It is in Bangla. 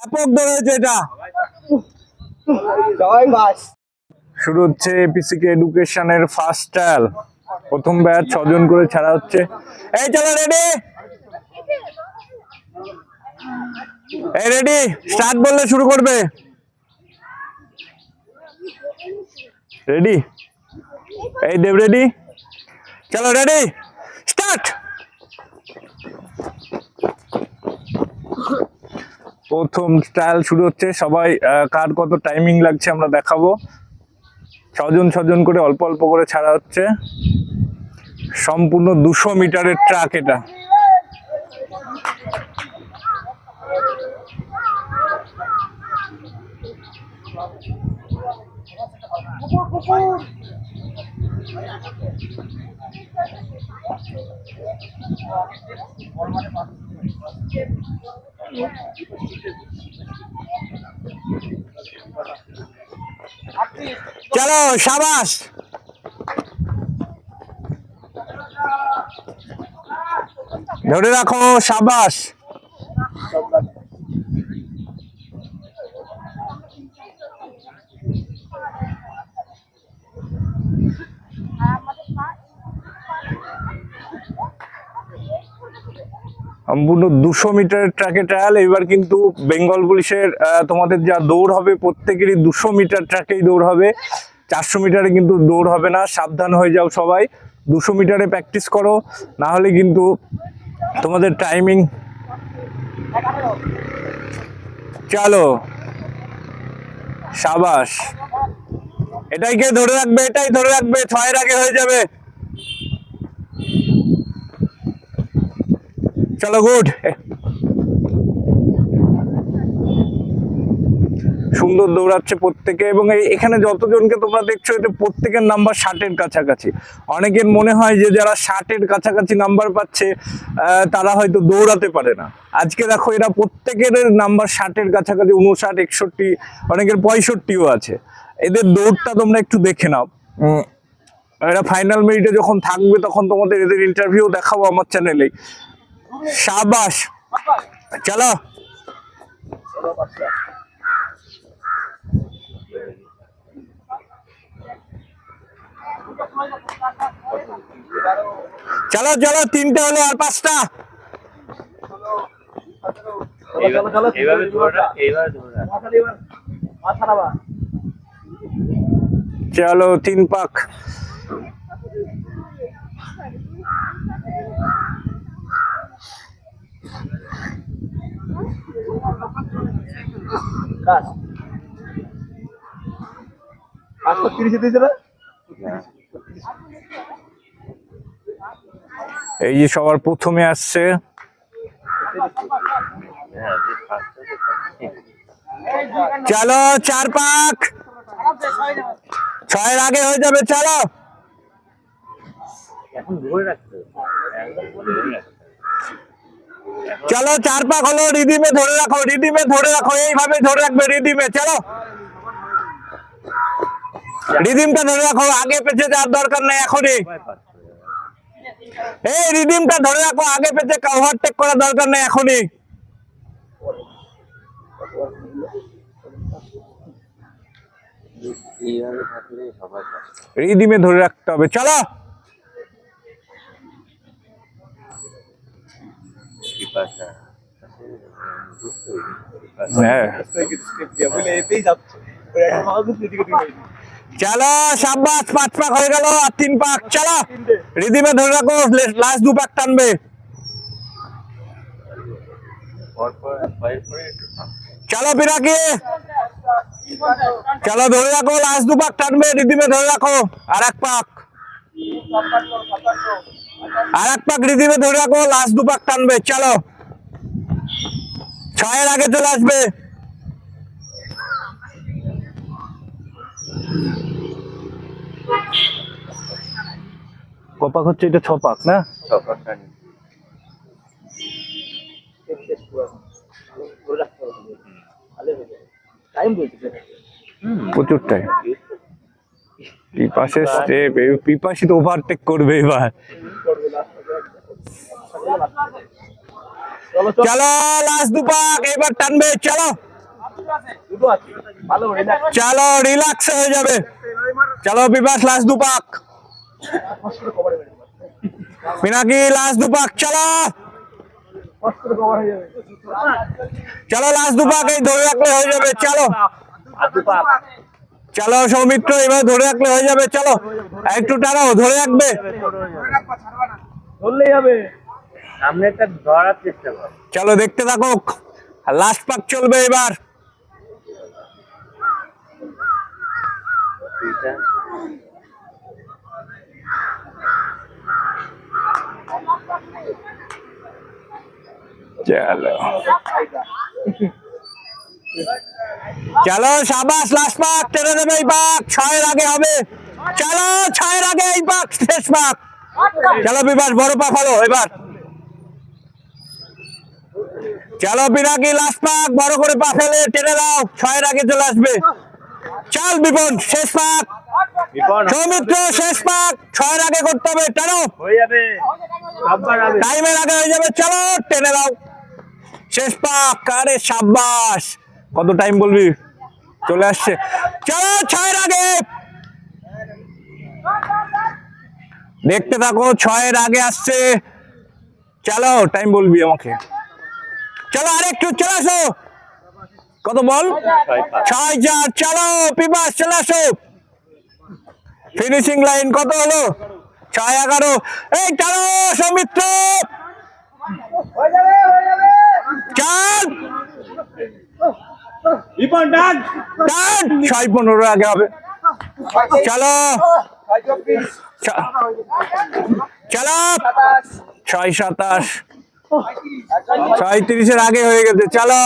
ব্যাপক দৌড় হয়েছে এটা শুরু হচ্ছে এপিসিকে এডুকেশনের ফার্স্ট ট্রায়াল। প্রথম ব্যাচ ছজন করে ছাড়া হচ্ছে। এই চলো রেডি? এই রেডি? স্টার্ট বললে শুরু করবে। রেডি? এই দেব রেডি? চলো রেডি? স্টার্ট! প্রথম ট্রায়াল শুরু হচ্ছে। সবাই কার কত টাইমিং লাগছে আমরা দেখাবো। ছজন ছজন করে অল্প অল্প করে ছাড়া হচ্ছে। সম্পূর্ণ দুশো মিটারের ট্রাক এটা। চলো সাবাস। ধরে রাখো সাবাস। সম্পূর্ণ দুশো মিটারের ট্র্যাকে ট্রায়াল এবার কিন্তু বেঙ্গল পুলিশের তোমাদের যা দৌড় হবে, প্রত্যেকেরই দুশো মিটার ট্র্যাকেই দৌড় হবে। চারশো মিটারে কিন্তু দৌড় হবে না, সাবধান হয়ে যাও সবাই। দুশো মিটারে প্র্যাকটিস করো, না হলে কিন্তু তোমাদের টাইমিং চলো। সাবাস। এটাই কে ধরে রাখবে? এটাই ধরে রাখবে, ছয়ের আগে হয়ে যাবে। চলো গুড। সুন্দর দৌড়াচ্ছে প্রত্যেকে এবং এখানে যতজনকে তোমরা দেখছ এটা প্রত্যেকের নাম্বার ষাটের কাছাকাছি। অনেকের মনে হয় যে যারা ষাটের কাছাকাছি নাম্বার পাচ্ছে তারা হয়তো দৌড়াতে পারে না। আজকে দেখো, এরা প্রত্যেকের নাম্বার ষাটের কাছাকাছি উনষাট একষট্টি, অনেকের পঁয়ষট্টিও আছে। এদের দৌড়টা তোমরা একটু দেখে নাও। এরা ফাইনাল মিনিটে যখন থাকবে, তখন তোমাদের এদের ইন্টারভিউ দেখাবো আমার চ্যানেলেই শাবাশ চলো। চলো চলো তিনটে হলো আর পাঁচটা। চলো তিন পাক। আটশো তিরিশে দিয়েছে না? এই যে সবার প্রথমে আসছে। চলো চার পাক। ছয়ের আগে হয়ে যাবে চলো। এখন ধরে রাখতে হবে। একদম ধরে রাখতে হবে। চলো, চার পাক হলো রিদিমে ধরে রাখো রিদিমে ধরে রাখো, এইভাবে ধরে রাখবে রিদিমে চলো রিদিমটা ধরে রাখো, আগে পেছে যাওয়ার দরকার নেই এখনই। এই রিদিমটা ধরে রাখো, আগে পেছে ওভারটেক করার দরকার নেই এখনই। রিদিমে ধরে রাখতে হবে, চলো চলো সাব্বাস পাঁচ পাক হয়ে গেল আর তিন পাক। চলো রিদিমে ধরে রাখো লাস্ট দু পাক টানবে। চলো বিরাকি চলো ধরে রাখো লাস্ট দু পাক টানবে রিদিমে ধরে রাখো আর এক পাক। আর এক পাক ধরে রাখো লাস্ট দু পাক টানবে চলো। ছয়ের আগে চলে আসবে। কপাক হচ্ছে এটা ছ পাক না? হয়ে। টাইম প্রচুর টাইম পিপাসের স্টেপ পিপাসি তো ওভারটেক করবে এবার। চলো লাস্ট দুপাক এবার টানবে চলো। চলো রিল্যাক্স হয়ে যাবে। চলো বিপাস লাস্ট দুপাক পিনাকি লাস্ট দুপাক চলো। চলো লাস্ট দুপাক এই ধরে রাখলে হয়ে যাবে চলো। চলো সৌমিত্র এবার ধরে রাখলে হয়ে যাবে চলো। একটু টানাও ধরে রাখবে। ধরলেই হবে। সামনে ধরার চেষ্টা কর। চলো দেখতে থাকো লাস্ট পাক চলবে এবার। চলো। চলো সাবাস লাস্ট পাক টেনে দেবে এই পাক ছয়ের আগে হবে। চলো ছয়ের আগে এই পাক শেষ পাক চলো বিবাস বড় পা ফলো এবার। চলো বিরাগি লাস্ট পাক বড় করে পা ফেলে টেনে দাও ছয়ের আগে চলে আসবে। চল বিপন শেষ পাক সৌমিত্র শেষ পাক ছয়ের আগে করতে হবে টানো। হয়ে টাইমের আগে হয়ে যাবে চলো টেনে দাও। শেষ পাক আরে সাব্বাস। কত টাইম বলবি? চলে আসছে। চলো ছয়ের আগে। দেখতে থাকো ছয়ের আগে আসছে। চলো টাইম বলবি আমাকে। চলো আরেকটু চলে আসো। কত বল? ছয় চার চলো পিপাস চলে আসো। ফিনিশিং লাইন কত হলো? ছয় এগারো। এই চলো সৌমিত্র। চার। বিপন ডান। ডান। ছয় পনেরো আগে হবে। চলো। চলো। ছয় সাতাশ। ছয় তিরিশের আগে হয়ে গেছে। চলো।